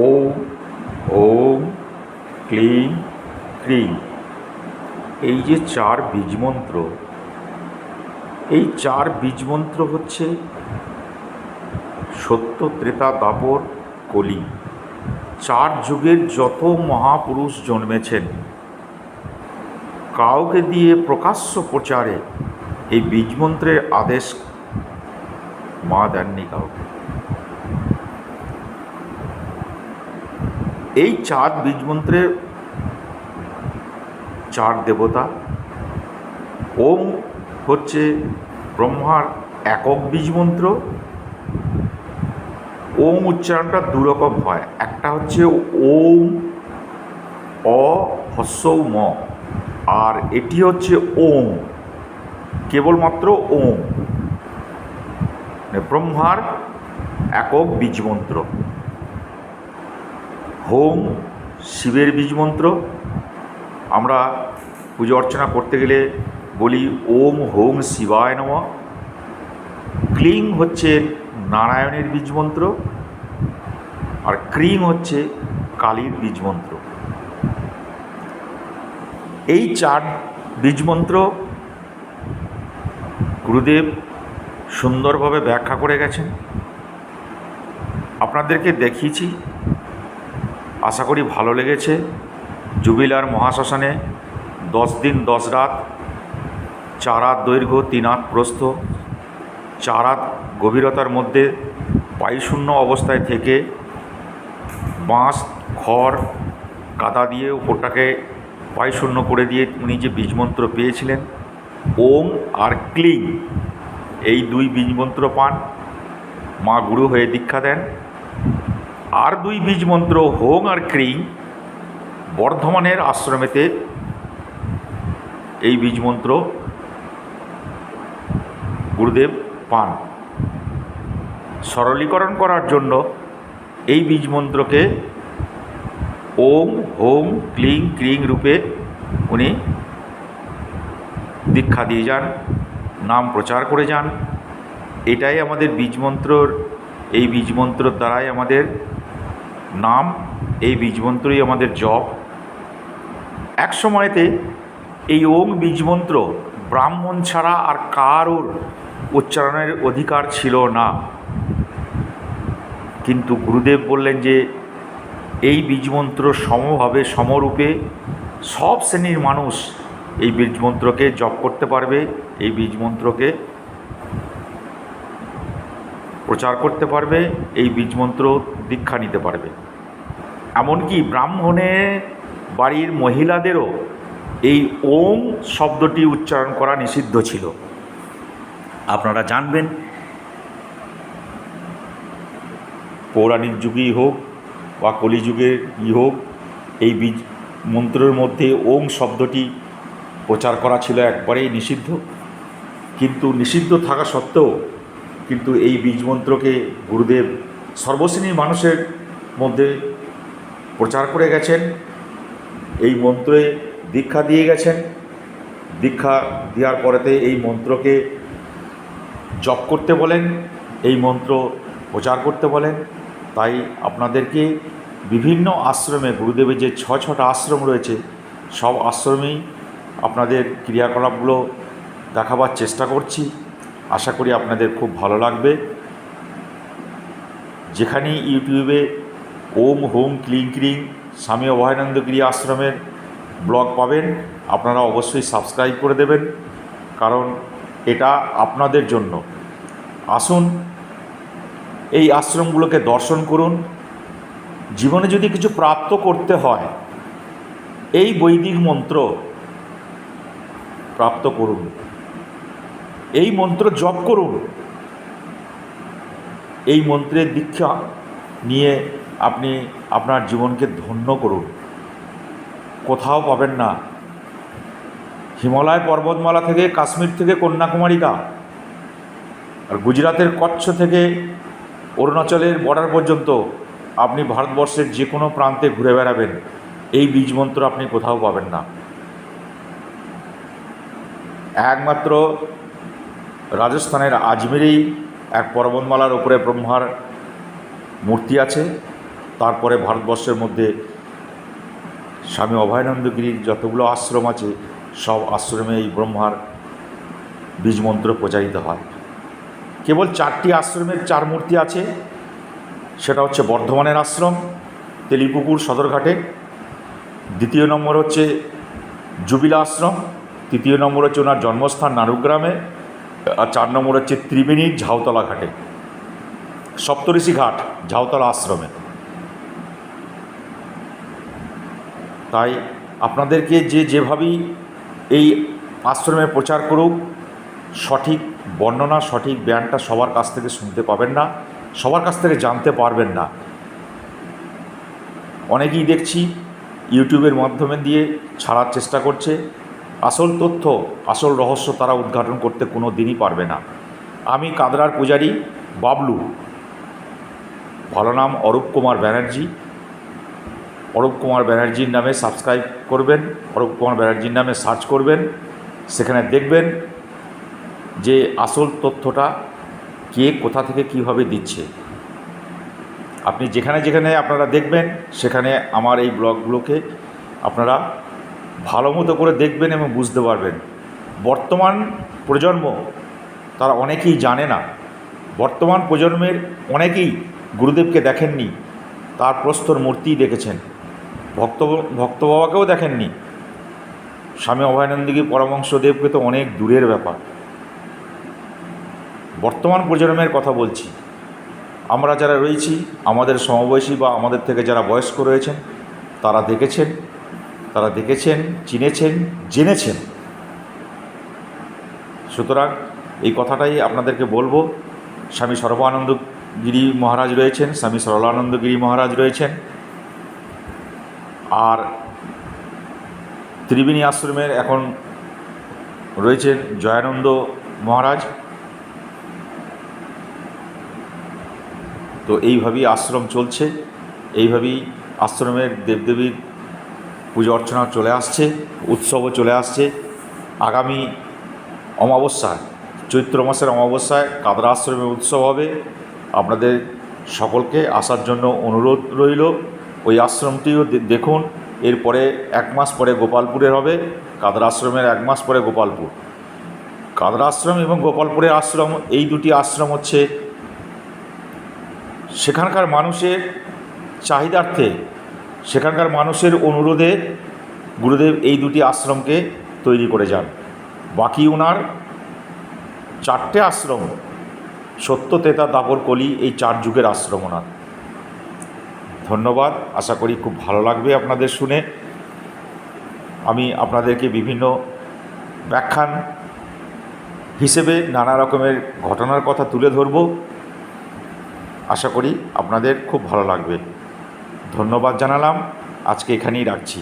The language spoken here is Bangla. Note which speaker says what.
Speaker 1: ওম ওম, ক্লিং ক্রিং এই যে চার বীজমন্ত্র, এই চার বীজমন্ত্র হচ্ছে সত্য, ত্রেতা, দাপর, কলি। চার যুগের যত মহাপুরুষ জন্মেছেন, কাউকে দিয়ে প্রকাশ্য প্রচারে এই বীজমন্ত্রের আদেশ মা দেননি কাউকে। এই চার বীজমন্ত্রের চার দেবতা, ওম হচ্ছে ব্রহ্মার একক বীজমন্ত্র, ওম উচ্চারণটা দুরকম হয়। একটা হচ্ছে ওম, অ, হস্যৌ, ম, আর এটি হচ্ছে ওম, কেবলমাত্র ওম। মানে ব্রহ্মার একক বীজমন্ত্র। হোম শিবের বীজমন্ত্র। আমরা পুজো অর্চনা করতে গেলে বলি ওম হোম শিবায় নম। ক্লিং হচ্ছে নারায়ণের বীজমন্ত্র আর ক্রিং হচ্ছে কালীর বীজমন্ত্র। এই চার বীজমন্ত্র গুরুদেব সুন্দরভাবে ব্যাখ্যা করে গেছেন। আপনাদেরকে দেখিয়েছি আশা করি ভালো লেগেছে। জুবিলার মহাশ্মশানে দশ দিন, দশ রাত, চার হাত দৈর্ঘ্য, তিন হাত প্রস্থ, চার হাত গভীরতার মধ্যে বায়ুশূন্য অবস্থায় থেকে বাঁশ, খড়, কাদা দিয়ে উপরটাকে বায়ুশূন্য করে দিয়ে উনি যে বীজমন্ত্র পেয়েছিলেন, ওম আর ক্লিং, এই দুই বীজমন্ত্র পান। মা গুরু হয়ে দীক্ষা দেন। আর দুই বীজমন্ত্র হোং আর ক্রিং বর্ধমানের আশ্রমেতে এই বীজমন্ত্র গুরুদেব পান। সরলীকরণ করার জন্য এই বীজমন্ত্রকে ওম, হোম, ক্লিং, ক্রিং রূপে উনি দীক্ষা দিয়ে যান, নাম প্রচার করে যান। এটাই আমাদের বীজমন্ত্রর, এই বীজমন্ত্রর দ্বারাই আমাদের নাম, এই বীজমন্ত্রই আমাদের জপ। এক সময়তে এই ওম বীজমন্ত্র ব্রাহ্মণ ছাড়া আর কারোর উচ্চারণের অধিকার ছিল না। কিন্তু গুরুদেব বললেন যে, এই বীজমন্ত্র সমভাবে, সমরূপে সব শ্রেণির মানুষ এই বীজমন্ত্রকে জপ করতে পারবে, এই বীজমন্ত্রকে প্রচার করতে পারবে, এই বীজমন্ত্র দীক্ষা নিতে পারবে। এমনকি ব্রাহ্মণের বাড়ির মহিলাদেরও এই ওম শব্দটি উচ্চারণ করা নিষিদ্ধ ছিল। আপনারা জানবেন, পৌরাণিক যুগেই হোক বা কলিযুগের ই হোক, এই বীজ মন্ত্রের মধ্যে ওম শব্দটি প্রচার করা ছিল একবারেই নিষিদ্ধ। কিন্তু নিষিদ্ধ থাকা সত্ত্বেও কিন্তু এই বীজমন্ত্রকে গুরুদেব সর্বশ্রেণীর মানুষের মধ্যে প্রচার করে গেছেন, এই মন্ত্রে দীক্ষা দিয়ে গেছেন। দীক্ষা দেওয়ার পরেতে এই মন্ত্রকে জপ করতে বলেন, এই মন্ত্র প্রচার করতে বলেন। তাই আপনাদেরকে বিভিন্ন আশ্রমে, গুরুদেবের যে ছ ছটা আশ্রম রয়েছে, সব আশ্রমেই আপনাদের ক্রিয়াকলাপগুলো দেখাবার চেষ্টা করছি। আশা করি আপনাদের খুব ভালো লাগবে। যেখানেই ইউটিউবে ওম হোম ক্লিং ক্রিং স্বামী অভয়ানন্দগিরি আশ্রমের ব্লগ পাবেন, আপনারা অবশ্যই সাবস্ক্রাইব করে দেবেন, কারণ এটা আপনাদের জন্য। আসুন, এই আশ্রমগুলোকে দর্শন করুন। জীবনে যদি কিছু প্রাপ্ত করতে হয়, এই বৈদিক মন্ত্র প্রাপ্ত করুন। এই মন্ত্র জপ করুন। এই মন্ত্রের দীক্ষা নিয়ে আপনি আপনার জীবনকে ধন্য করুন। কোথাও পাবেন না। হিমালয় পর্বতমালা থেকে কাশ্মীর থেকে কন্যাকুমারিকা আর গুজরাতের কচ্ছ থেকে অরুণাচলের বর্ডার পর্যন্ত আপনি ভারতবর্ষের যে কোনো প্রান্তে ঘুরে বেড়াবেন। এই বীজ মন্ত্র আপনি কোথাও পাবেন না। একমাত্র রাজস্থানের আজমিরেই এক পর্বতমালার উপরে ব্রহ্মার মূর্তি আছে। তারপরে ভারতবর্ষের মধ্যে স্বামী অভয়ানন্দগিরির যতগুলো আশ্রম আছে, সব আশ্রমে এই ব্রহ্মার বীজমন্ত্র প্রচারিত হয়। কেবল চারটি আশ্রমের চার মূর্তি আছে, সেটা হচ্ছে বর্ধমানের আশ্রম, তেলিপুকুর সদরঘাটে। দ্বিতীয় নম্বর হচ্ছে জুবিলা আশ্রম, তৃতীয় নম্বর হচ্ছে ওনার জন্মস্থান নারুগ্রামে আর চার নম্বর হচ্ছে ত্রিবেণীর ঝাউতলা ঘাটে। সপ্তঋষি ঘাট, ঝাউতলা আশ্রমে। তাই আপনাদেরকে যে যেভাবেই এই আশ্রমে প্রচার করুক, সঠিক বর্ণনা, সঠিক জ্ঞানটা সবার কাছ থেকে শুনতে পাবেন না, সবার কাছ থেকে জানতে পারবেন না। অনেকেই দেখছি, ইউটিউবের মাধ্যমে দিয়ে ছাড়ার চেষ্টা করছে। আসল তথ্য, আসল রহস্য তারা উদ্ঘাটন করতে কোনো দিনই পারবে না। আমি কাদরার পূজারি বাবলু। ভালো নাম অরূপ কুমার ব্যানার্জি। অরূপ কুমার ব্যানার্জির নামে সাবস্ক্রাইব করবেন, অরূপ কুমার ব্যানার্জির নামে সার্চ করবেন, সেখানে দেখবেন যে আসল তথ্যটা কে কোথা থেকে কীভাবে দিচ্ছে। আপনি যেখানে যেখানে আপনারা দেখবেন, সেখানে আমার এই ব্লগগুলোকে আপনারা ভালো মতো করে দেখবেন এবং বুঝতে পারবেন। বর্তমান প্রজন্ম তারা অনেকেই জানে না। বর্তমান প্রজন্মের অনেকেই গুরুদেবকে দেখেননি, তার প্রস্তর মূর্তিই দেখেছেন। ভক্ত ভক্ত বাবাকেও দেখেননি। স্বামী অভয়ানন্দগী পরমংশদেবকে তো অনেক দূরের ব্যাপার। বর্তমান প্রজন্মের কথা বলছি। আমরা যারা রয়েছি, আমাদের সমবয়সী বা আমাদের থেকে যারা বয়স্ক রয়েছেন, তারা দেখেছেন তারা দেখেছেন, চিনেছেন, জেনেছেন। সুতরাং এই কথাটাই আপনাদেরকে বলব। স্বামী সর্বানন্দ গিরি মহারাজ রয়েছেন, স্বামী সরলানন্দ গিরি মহারাজ রয়েছেন। আর ত্রিবেণী আশ্রমের এখন রয়েছেন জয়ানন্দ মহারাজ। তো এইভাবেই আশ্রম চলছে, এইভাবেই আশ্রমের দেবদেবীর পুজো অর্চনা চলে আসছে, উৎসবও চলে আসছে। আগামী অমাবস্যায়, চৈত্র মাসের অমাবস্যায় কাদরা আশ্রমে উৎসব হবে। আপনাদের সকলকে আসার জন্য অনুরোধ রইল। ওই আশ্রমটিও দেখুন, এরপরে এক মাস পরে গোপালপুরের হবে কাদরা আশ্রমের এক মাস পরে গোপালপুর। কাদরা আশ্রম এবং গোপালপুরের আশ্রম, এই দুটি আশ্রম হচ্ছে, সেখানকার মানুষের চাহিদার্থে সেখানকার মানুষের অনুরোধে গুরুদেব এই দুটি আশ্রমকে তৈরি করে যান। বাকি ওনার চারটে আশ্রম, সত্য, তেতা দাপর কলি, এই চার যুগের আশ্রম ওনার। ধন্যবাদ, আশা করি খুব ভালো লাগবে আপনাদের শুনে। আমি আপনাদেরকে বিভিন্ন ব্যাখ্যান হিসেবে নানা রকমের ঘটনার কথা তুলে ধরব। আশা করি আপনাদের খুব ভালো লাগবে। ধন্যবাদ জানালাম। আজকে এখানেই রাখছি।